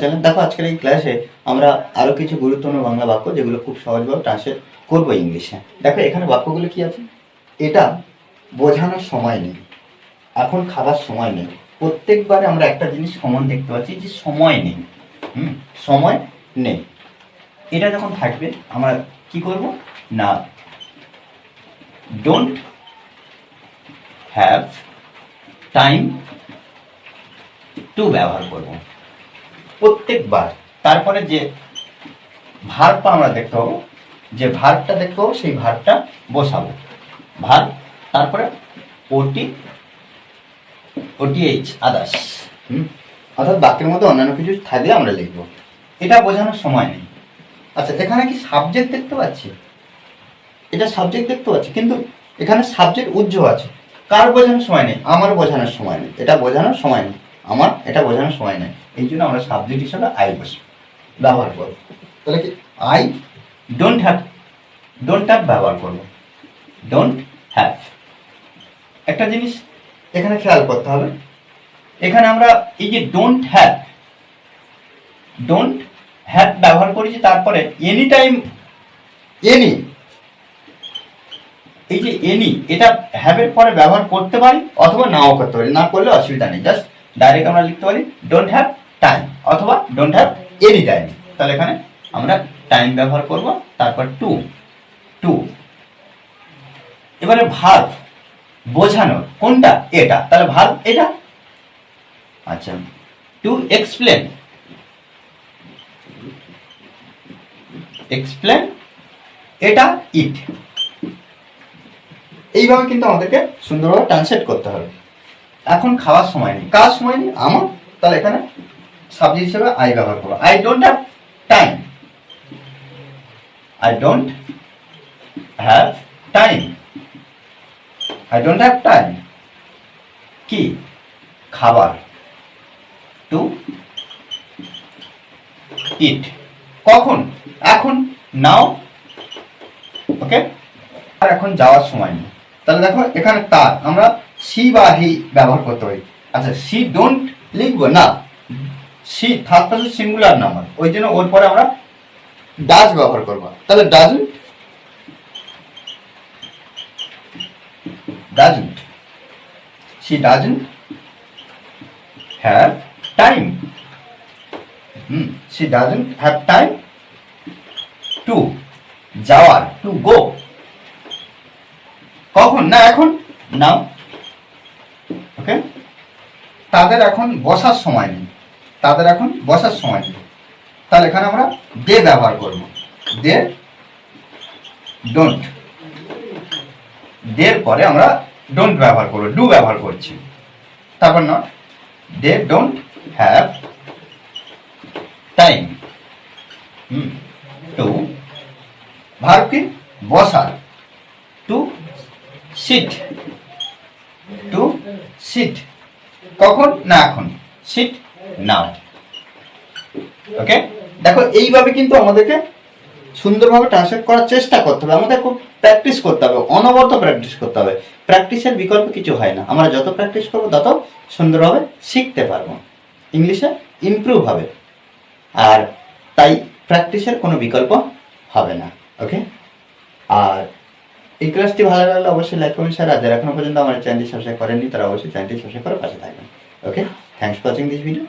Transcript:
Channel দেখো, আজকের এই ক্লাসে আমরা আরও কিছু গুরুত্বপূর্ণ বাংলা বাক্য যেগুলো খুব সহজভাবে ট্রান্সলেট করব ইংলিশে দেখো, এখানে বাক্যগুলো কি আছে? এটা বোঝানোর সময় নেই, এখন খাবার সময় নেই। প্রত্যেকবারে আমরা একটা জিনিস কমন দেখতে পাচ্ছি যে সময় নেই, হুম, সময় নেই। এটা যখন থাকবে, আমরা কি করব? না ডোন্ট হ্যাভ টাইম টু ব্যবহার করব। প্রত্যেকবার। তারপরে যে ভার্বটা আমরা দেখতে পাবো, যে ভার্বটা দেখতে পাবো, সেই ভার্বটা বসাবো। ভার্ব তারপরে ওটি, ওটিএইচ, আদার্স, হুম? অর্থাৎ বাক্যের মধ্যে অন্যান্য কিছু থাকলে আমরা লিখব। এটা বোঝানোর সময় নেই। আচ্ছা এখানে কি সাবজেক্ট দেখতে পাচ্ছি? এটা সাবজেক্ট দেখতে পাচ্ছি, কিন্তু এখানে সাবজেক্ট উজ্জ্বল আছে। কার বোঝানোর সময় নেই? আমার বোঝানোর সময় নেই। এটা বোঝানোর সময় নেই। আমার, এটা বোঝানোর সময় নেই। এই জন্য আমরা সাবজেক্ট হিসাবে আই বসবো, ব্যবহার করব। তাহলে কি? I don't have don't have ব্যবহার করব। ডোন্ট হ্যাভ একটা জিনিস এখানে খেয়াল করতে হবে। এখানে আমরা এই যে ডোন্ট হ্যাভ ডোন্ট হ্যাভ ব্যবহার করেছি তারপরে এনি টাইম এনি এই যে এনি এটা হ্যাভের পরে ব্যবহার করতে পারি অথবা নাও করতে পারি। না করলে অসুবিধা নেই জাস্ট ডাইরেক্ট আমরা লিখতে পারি ডোন্ট হ্যাভ টাইম অথবা ডোন্ট হ্যাভ এনি টাইম তাহলে এখানে আমরা টাইম ব্যবহার করব, তারপর টু টু এবারে ভার্ব বোঝানোর, কোনটা? এটা। তাহলে ভার্ব এটা। আচ্ছা টু এক্সপ্লেন এক্সপ্লেন এটা ইট এইভাবে কিন্তু আমাদেরকে সুন্দরভাবে ট্রান্সলেট করতে হবে। এখন খাওয়ার সময় নেই। কার সময় নেই? আমার। তাহলে এখানে সাবজেক্ট হিসেবে আই ব্যবহার করব I don't have time I don't have time I don't have time কি? খাবার। টু ইট কখন? এখন? নাও ওকে আর এখন যাওয়ার সময় নেই। তাহলে দেখো, এখানে তার। আমরা সি বা হি ব্যবহার করতে পারি। আচ্ছা সি ডোন্ট লিখব না। She third person singular number. ওই জন্য ওর পরে আমরা ডাজ ব্যবহার করব। তাহলে doesn't doesn't she doesn't have time. Hmm, she doesn't have time to যাওয়ার, টু গো। কখন? না, এখন। নাও। ওকে? তাদের এখন বসার সময় নেই। তাদের এখন বসার সময় নেই। তাহলে এখানে আমরা দে ব্যবহার করব। দে ডোন্ট দের পরে আমরা ডোন্ট ব্যবহার করব ডু ব্যবহার করছি। তারপর না, they don't have time to verb কি? বসার। টু সিট টু সিট কখন? না, এখন। সিট নাও। ওকে দেখো, এইভাবে কিন্তু আমাদেরকে সুন্দরভাবে ট্রান্সলেট করার চেষ্টা করতে হবে। আমাদের খুব প্র্যাকটিস করতে হবে, অনবরত প্র্যাকটিস করতে হবে। প্র্যাকটিসের বিকল্প কিছু হয় না। আমরা যত প্র্যাকটিস করব, তত সুন্দরভাবে শিখতে পারব। ইংলিশে ইমপ্রুভ হবে। আর তাই প্র্যাকটিসের কোনো বিকল্প হবে না। ওকে আর এই ক্লাসটি ভালো লাগলে অবশ্যই লাইক করুন স্যার আর যারা এখনও পর্যন্ত আমার চ্যানেলটি সাবস্ক্রাইব করেননি, তারা অবশ্যই চ্যানেলটি সাবস্ক্রাইব করে পাশে থাকবেন। Okay thanks for watching this video